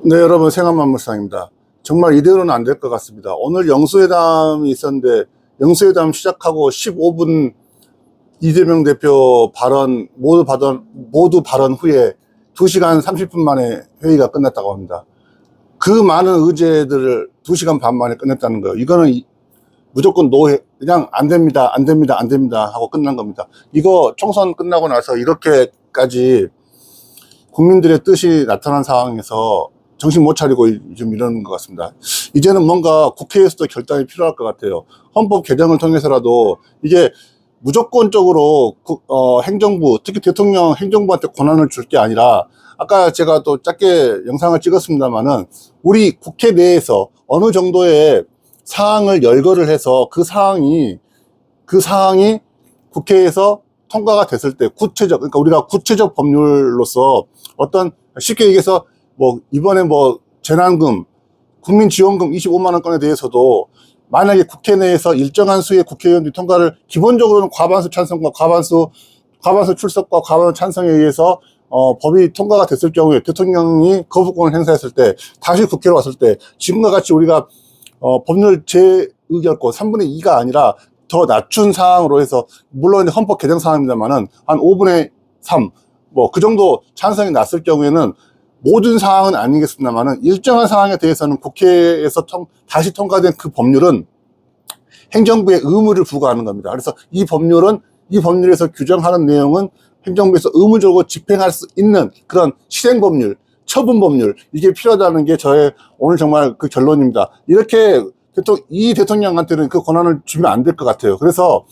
네, 여러분 생활만물상입니다. 정말 이대로는 안 될 것 같습니다. 오늘 영수회담이 있었는데 영수회담 시작하고 15분 이재명 대표 발언 모두 발언 모두 발언 후에 2시간 30분 만에 회의가 끝났다고 합니다. 그 많은 의제들을 2시간 반 만에 끝냈다는 거예요. 이거는 이- 무조건 노해 그냥 안 됩니다. 안 됩니다. 안 됩니다. 하고 끝난 겁니다. 이거 총선 끝나고 나서 이렇게까지 국민들의 뜻이 나타난 상황에서 정신 못 차리고 좀 이러는 것 같습니다. 이제는 뭔가 국회에서도 결단이 필요할 것 같아요. 헌법 개정을 통해서라도 이게 무조건적으로 국- 어, 행정부, 특히 대통령 행정부한테 권한을 줄 게 아니라 아까 제가 또 짧게 영상을 찍었습니다만은 우리 국회 내에서 어느 정도의 사항을 열거를 해서 그 사항이 그 사항이 국회에서 통과가 됐을 때 구체적 그러니까 우리가 구체적 법률로서 어떤 쉽게 얘기해서 뭐 이번에 뭐 재난금 국민지원금 25만 원건에 대해서도 만약에 국회 내에서 일정한 수의 국회의원들이 통과를 기본적으로는 과반수 찬성과 과반수 과반수 출석과 과반수 찬성에 의해서 어, 법이 통과가 됐을 경우에 대통령이 거부권을 행사했을 때 다시 국회로 왔을 때 지금과 같이 우리가 어, 법률 재의결권 3분의 2가 아니라 더 낮춘 사항으로 해서 물론 헌법 개정 사항입니다만은 한 5분의 3 뭐 그 정도 찬성이 났을 경우에는 모든 사항은 아니겠습니다만은 일정한 사항에 대해서는 국회에서 통, 다시 통과된 그 법률은 행정부의 의무를 부과하는 겁니다. 그래서 이 법률은 이 법률에서 규정하는 내용은 행정부에서 의무적으로 집행할 수 있는 그런 실행 법률, 처분 법률 이게 필요하다는 게 저의 오늘 정말 그 결론입니다. 이렇게 대통령, 이 대통령한테는 그 권한을 주면 안 될 것 같아요. 그래서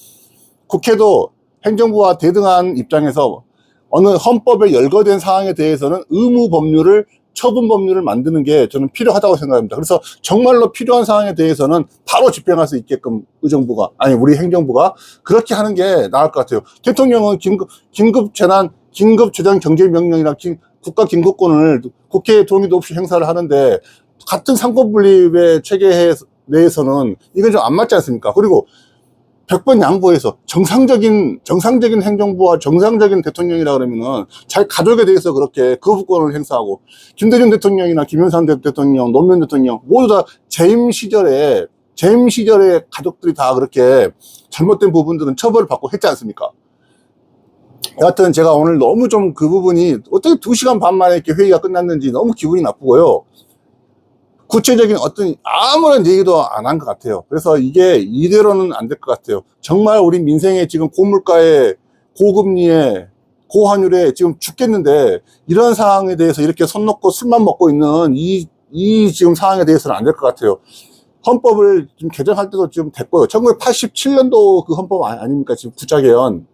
국회도 행정부와 대등한 입장에서 어느 헌법에 열거된 사항에 대해서는 의무 법률을 처분 법률을 만드는 게 저는 필요하다고 생각합니다. 그래서 정말로 필요한 사항에 대해서는 바로 집행할 수 있게끔 의정부가 아니 우리 행정부가 그렇게 하는 게 나을 것 같아요. 대통령은 긴급 긴급 재난 긴급 재정 경제 명령이나 긴- 국가 긴급권을 국회의 동의도 없이 행사를 하는데 같은 상권 분립의 체계 내에서는 이건 좀 안 맞지 않습니까? 그리고 100번 양보해서 정상적인 정상적인 행정부와 정상적인 대통령이라 그러면은 자기 가족에 대해서 그렇게 거부권을 행사하고 김대중 대통령이나 김영삼 대- 대통령, 노무현 대통령 모두 다 재임 시절에 재임 시절에 가족들이 다 그렇게 잘못된 부분들은 처벌을 받고 했지 않습니까? 여하튼 제가 오늘 너무 좀 그 부분이 어떻게 2시간 반 만에 이렇게 회의가 끝났는지 너무 기분이 나쁘고요. 구체적인 어떤 아무런 얘기도 안 한 것 같아요. 그래서 이게 이대로는 안 될 것 같아요. 정말 우리 민생에 지금 고물가에 고금리에 고환율에 지금 죽겠는데 이런 상황에 대해서 이렇게 손 놓고 술만 먹고 있는 이, 이 지금 상황에 대해서는 안 될 것 같아요. 헌법을 지금 개정할 때도 지금 됐고요. 1987년도 그 헌법 아- 아닙니까? 지금 구자개헌.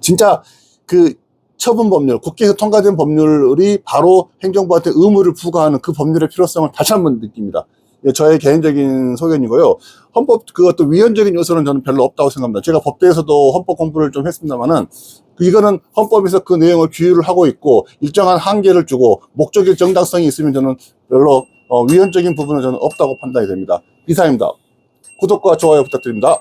진짜 그 처분 법률, 국회에서 통과된 법률이 바로 행정부한테 의무를 부과하는 그 법률의 필요성을 다시 한번 느낍니다. 이게 저의 개인적인 소견이고요. 헌법 그것도 위헌적인 요소는 저는 별로 없다고 생각합니다. 제가 법대에서도 헌법 공부를 좀 했습니다만은 이거는 헌법에서 그 내용을 규율을 하고 있고 일정한 한계를 주고 목적의 정당성이 있으면 저는 별로 어, 위헌적인 부분은 저는 없다고 판단이 됩니다. 이상입니다. 구독과 좋아요 부탁드립니다.